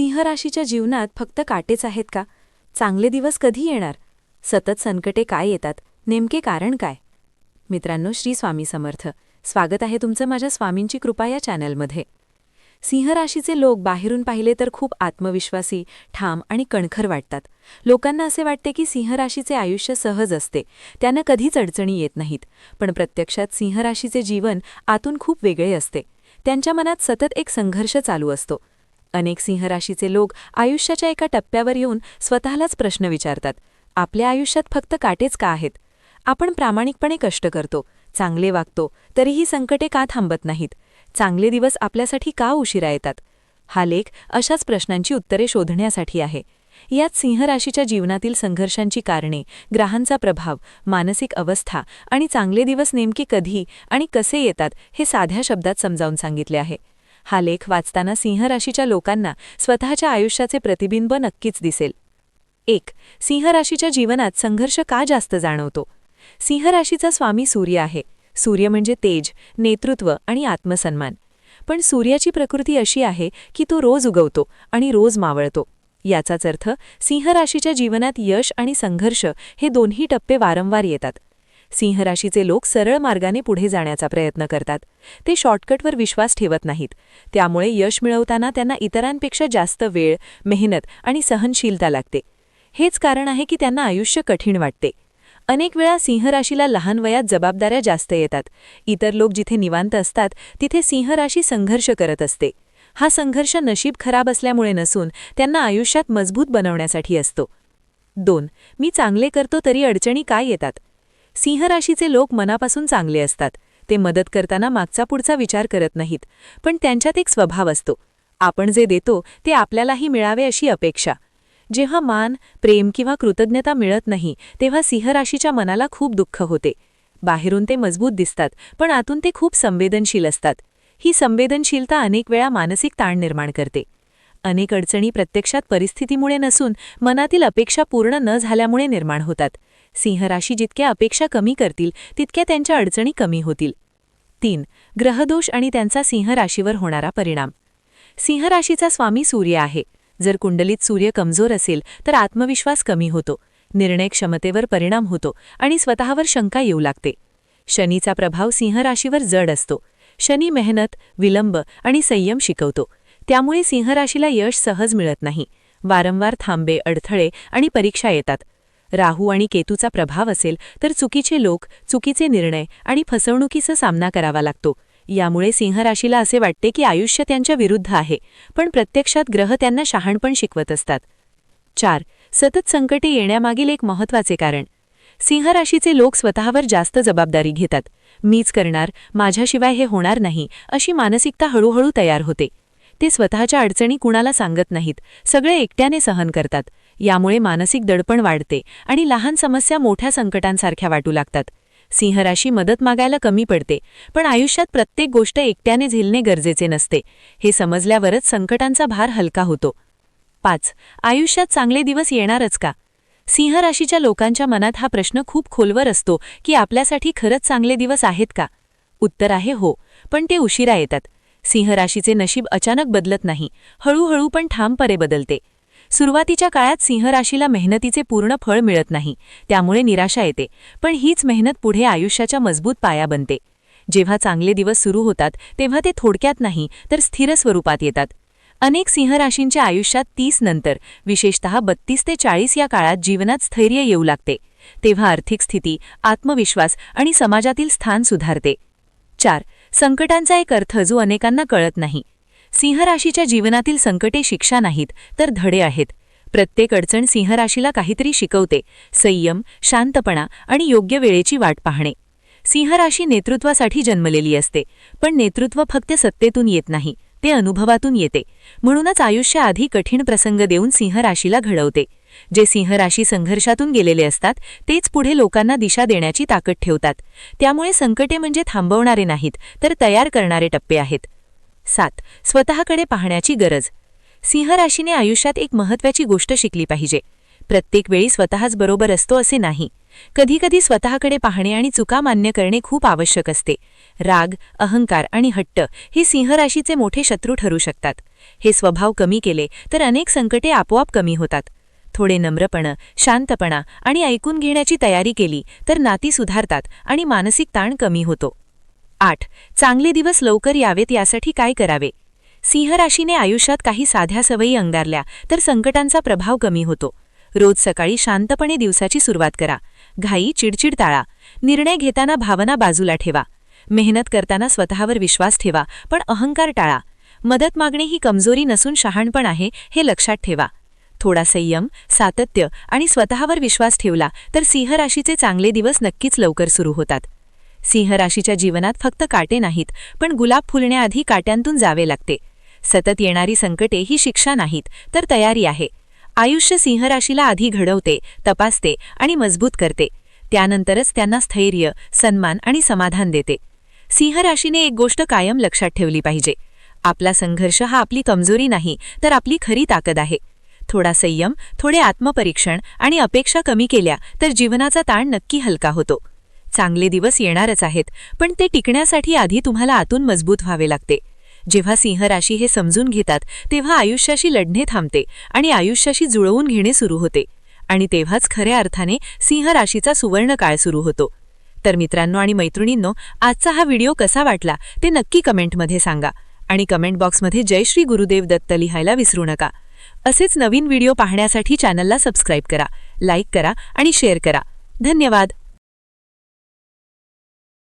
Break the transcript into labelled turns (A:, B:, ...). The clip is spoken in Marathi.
A: सिंह राशीच्या जीवनात फक्त काटेच आहेत का? चांगले दिवस कधी येणार? सतत संकटे काय येतात? नेमके कारण काय? मित्रांनो श्री स्वामी समर्थ. स्वागत आहे तुमचं माझ्या स्वामींची कृपा या चॅनलमध्ये. सिंह राशीचे लोक बाहेरून पाहिले तर खूप आत्मविश्वासी ठाम आणि कणखर वाटतात. लोकांना असे वाटते की सिंह राशीचे आयुष्य सहज असते. त्यांना कधीच अडचणी येत नाहीत. पण प्रत्यक्षात सिंह राशीचे जीवन आतून खूप वेगळे असते. त्यांच्या मनात सतत एक संघर्ष चालू असतो. अनेक सिंहराशीचे लोक आयुष्याच्या एका टप्प्यावर येऊन स्वतःलाच प्रश्न विचारतात. आपल्या आयुष्यात फक्त काटेच का आहेत? आपण प्रामाणिकपणे कष्ट करतो चांगले वागतो तरीही संकटे का थांबत नाहीत? चांगले दिवस आपल्यासाठी का उशिरा येतात? हा लेख अशाच प्रश्नांची उत्तरे शोधण्यासाठी आहे. यात सिंहराशीच्या जीवनातील संघर्षांची कारणे ग्रहांचा प्रभाव मानसिक अवस्था आणि चांगले दिवस नेमके कधी आणि कसे येतात हे साध्या शब्दात समजावून सांगितले आहे. हा लेख वाचताना सिंहराशीच्या लोकांना स्वतःच्या आयुष्याचे प्रतिबिंब नक्कीच दिसेल. एक सिंहराशीच्या जीवनात संघर्ष का जास्त जाणवतो? सिंहराशीचा स्वामी सूर्य आहे. सूर्य म्हणजे तेज नेतृत्व आणि आत्मसन्मान. पण सूर्याची प्रकृती अशी आहे की तो रोज उगवतो आणि रोज मावळतो. याचाच अर्थ सिंहराशीच्या जीवनात यश आणि संघर्ष हे दोन्ही टप्पे वारंवार येतात. सिंहराशीचे लोक सरळ मार्गाने पुढे जाण्याचा प्रयत्न करतात. ते शॉर्टकटवर विश्वास ठेवत नाहीत. त्यामुळे यश मिळवताना त्यांना इतरांपेक्षा जास्त वेळ मेहनत आणि सहनशीलता लागते. हेच कारण आहे की त्यांना आयुष्य कठीण वाटते. अनेक वेळा सिंहराशीला लहान वयात जबाबदाऱ्या जास्त येतात. इतर लोक जिथे निवांत असतात तिथे सिंहराशी संघर्ष करत असते. हा संघर्ष नशीब खराब असल्यामुळे नसून त्यांना आयुष्यात मजबूत बनवण्यासाठी असतो. दोन मी चांगले करतो तरी अडचणी काय येतात? सिंह राशीचे लोक मनापासून चांगले असतात. ते मदत करताना मागचा पुढचा विचार करत नाहीत. पण त्यांच्यात एक स्वभाव असतो. आपण जे देतो ते आपल्यालाही मिळावे अशी अपेक्षा. जेव्हा मान प्रेम किंवा कृतज्ञता मिळत नाही तेव्हा सिंहराशीच्या मनाला खूप दुःख होते. बाहेरून ते मजबूत दिसतात पण आतून ते खूप संवेदनशील असतात. ही संवेदनशीलता अनेक वेळा मानसिक ताण निर्माण करते. अनेक अडचणी प्रत्यक्षात परिस्थितीमुळे नसून मनातील अपेक्षा पूर्ण न झाल्यामुळे निर्माण होतात. सिंहराशी जितक्या अपेक्षा कमी करतील तितक्या त्यांच्या अडचणी कमी होतील. तीन ग्रहदोष आणि त्यांचा सिंहराशीवर होणारा परिणाम. सिंहराशीचा स्वामी सूर्य आहे. जर कुंडलीत सूर्य कमजोर असेल तर आत्मविश्वास कमी होतो. निर्णय क्षमतेवर परिणाम होतो आणि स्वतःवर शंका येऊ लागते. शनीचा प्रभाव सिंहराशीवर जड असतो. शनी मेहनत विलंब आणि संयम शिकवतो. त्यामुळे सिंहराशीला यश सहज मिळत नाही. वारंवार थांबे अडथळे आणि परीक्षा येतात. राहू आणि केतूचा प्रभाव असेल तर चुकीचे लोक चुकीचे निर्णय आणि फसवणुकीचा सामना करावा लागतो. यामुळे सिंहराशीला असे वाटते की आयुष्य त्यांच्या विरुद्ध आहे पण प्रत्यक्षात ग्रह त्यांना शहाणपण शिकवत असतात. चार सतत संकटे येण्यामागील एक महत्त्वाचे कारण. सिंहराशीचे लोक स्वतःवर जास्त जबाबदारी घेतात. मीच करणार माझ्याशिवाय हे होणार नाही अशी मानसिकता हळूहळू तयार होते. ते स्वतःच्या अडचणी कुणाला सांगत नाहीत सगळे एकट्याने सहन करतात. यामुळे मानसिक दडपण वाढते आणि लहान समस्या मोठ्या संकटांसारख्या वाटू लागतात. सिंहराशी मदत मागायला कमी पडते पण आयुष्यात प्रत्येक गोष्ट एकट्याने झेलणे गरजेचे नसते हे समजल्यावरच संकटांचा भार हलका होतो. पाच आयुष्यात चांगले दिवस येणारच का? सिंहराशीच्या लोकांच्या मनात हा प्रश्न खूप खोलवर असतो की आपल्यासाठी खरंच चांगले दिवस आहेत का? उत्तर आहे हो पण ते उशिरा येतात. सिंहराशीचे नशीब अचानक बदलत नाही हळूहळू पण ठामपरे बदलते. सुरुवातीच्या काळात सिंह राशीला मेहनतीचे पूर्ण फळ मिळत नाही त्यामुळे निराशा येते पण हीच मेहनत पुढे आयुष्याच्या मजबूत पाया बनते. जेव्हा चांगले दिवस सुरू होतात तेव्हा ते थोडक्यात नाही तर स्थिर स्वरूपात येतात. अनेक सिंहराशींच्या आयुष्यात तीस नंतर विशेषतः बत्तीस ते चाळीस या काळात जीवनात स्थैर्य येऊ लागते. तेव्हा आर्थिक स्थिती आत्मविश्वास आणि समाजातील स्थान सुधारते. चार संकटांचा एक अर्थ जो अनेकांना कळत नाही. सिंहराशीच्या जीवनातील संकटे शिक्षा नाहीत तर धडे आहेत. प्रत्येक अडचण सिंहराशीला काहीतरी शिकवते संयम शांतपणा आणि योग्य वेळेची वाट पाहणे. सिंहराशी नेतृत्वासाठी जन्मलेली असते पण नेतृत्व फक्त सत्तेतून येत नाही ते अनुभवातून येते. म्हणूनच आयुष्य आधी कठीण प्रसंग देऊन सिंहराशीला घडवते. जे सिंहराशी संघर्षातून गेलेले असतात तेच पुढे लोकांना दिशा देण्याची ताकद ठेवतात. त्यामुळे संकटे म्हणजे थांबवणारे नाहीत तर तयार करणारे टप्पे आहेत. सात. स्वतःकडे पाहण्याची गरज. सिंह राशीने आयुष्यात एक महत्त्वाची गोष्ट शिकली पाहिजे. प्रत्येक वेळी स्वतःच बरोबर असतो असे नाही. कधीकधी स्वतःकडे पाहणे आणि चुका मान्य करणे खूप आवश्यक असते. राग अहंकार आणि हट्ट हे सिंहराशीचे मोठे शत्रू ठरू शकतात. हे स्वभाव कमी केले तर अनेक संकटे आपोआप कमी होतात. थोडे नम्रपणं शांतपणा आणि ऐकून घेण्याची तयारी केली तर नाती सुधारतात आणि मानसिक ताण कमी होतो. आठ. चांगले दिवस लवकर यावेत यासाठी काय करावे? सिंह राशीने आयुष्यात काही साध्या सवयी अंगारल्या तर संकटांचा प्रभाव कमी होतो. रोज सकाळी शांतपणे दिवसाची सुरुवात करा. घाई चिडचिड टाळा. निर्णय घेताना भावना बाजूला ठेवा. मेहनत करताना स्वतःवर विश्वास ठेवा पण अहंकार टाळा. मदत मागणे ही कमजोरी नसून शहाणपण आहे हे लक्षात ठेवा. थोडा संयम सातत्य आणि स्वतःवर विश्वास ठेवला तर सिंह राशीचे चांगले दिवस नक्कीच लवकर सुरू होतात. सिंह राशीच्या जीवनात फक्त काटे नाहीत पण गुलाब फुलण्याआधी काट्यांतून जावे लागते. सतत येणारी संकटे ही शिक्षा नाहीत तर तयारी आहे. आयुष्य सिंहराशीला आधी घडवते तपासते आणि मजबूत करते. त्यानंतरच त्यांना स्थैर्य सन्मान आणि समाधान देते. सिंहराशीने एक गोष्ट कायम लक्षात ठेवली पाहिजे. आपला संघर्ष हा आपली कमजोरी नाही तर आपली खरी ताकद आहे. थोडा संयम थोडे आत्मपरीक्षण आणि अपेक्षा कमी केल्या तर जीवनाचा ताण नक्की हलका होतो. चांगले दिवस येणारच आहेत पण ते टिकण्यासाठी आधी तुम्हाला आतून मजबूत व्हावे लागते. जेव्हा सिंह राशी हे समजून घेतात तेव्हा आयुष्याशी लढणे थांबते आणि आयुष्याशी जुळवून घेणे सुरू होते. आणि तेव्हाच खऱ्या अर्थाने सिंह राशीचा सुवर्ण काळ सुरू होतो. तर मित्रांनो आणि मैत्रिणींनो आजचा हा व्हिडिओ कसा वाटला ते नक्की कमेंटमध्ये सांगा. आणि कमेंट बॉक्समध्ये जय श्री गुरुदेव दत्त लिहायला विसरू नका. असेच नवीन व्हिडिओ पाहण्यासाठी चॅनलला सबस्क्राईब करा लाईक करा आणि शेअर करा. धन्यवाद!